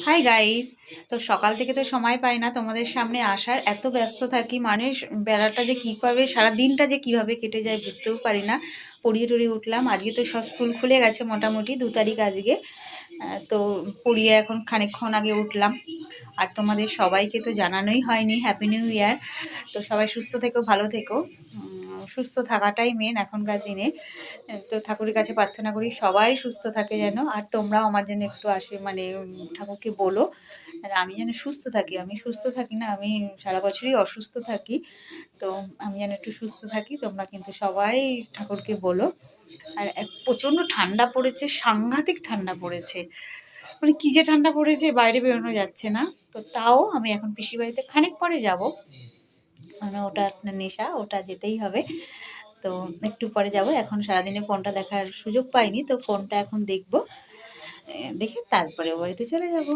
Hi guys তো সকাল থেকে তো সময় পাই না তোমাদের সামনে আসার। এত ব্যস্ত থাকি মানে স- বেলাটা যে কীভাবে সারা দিনটা যে কীভাবে কেটে যায় বুঝতেও পারি না। পড়িয়ে টড়িয়ে উঠলাম। আজকে তো সব স্কুল খুলে গেছে মোটামুটি দু তারিখ আজকে। তো পড়িয়ে এখন খানিকক্ষণ আগে উঠলাম। আর তোমাদের সবাইকে তো জানানোই হয়নি হ্যাপি নিউ ইয়ার তো সবাই সুস্থ থেকো, ভালো থেকো। সুস্থ থাকাটাই মেন এখনকার দিনে। তো ঠাকুরের কাছে প্রার্থনা করি সবাই সুস্থ থাকে যেন, আর তোমরাও আমার জন্য একটু আসে মানে ঠাকুরকে বলো। আমি যেন সুস্থ থাকি, আমি সুস্থ থাকি না, আমি সারা বছরই অসুস্থ থাকি। তো আমি যেন একটু সুস্থ থাকি, তোমরা কিন্তু সবাই ঠাকুরকে বলো। আর এক প্রচণ্ড ঠান্ডা পড়েছে, সাংঘাতিক ঠান্ডা পড়েছে। মানে কী যে ঠান্ডা পড়েছে, বাইরে বেরোনো যাচ্ছে না। তো তাও আমি এখন পিসির বাড়িতে খানিক পরে যাব। মানে ওটা নেশা, ওটা যেতেই হবে। তো একটু পরে যাব। এখন সারাদিনে ফোনটা দেখার সুযোগ পাইনি, তো ফোনটা এখন দেখব। দেখে তারপরে বাড়িতে চলে যাব।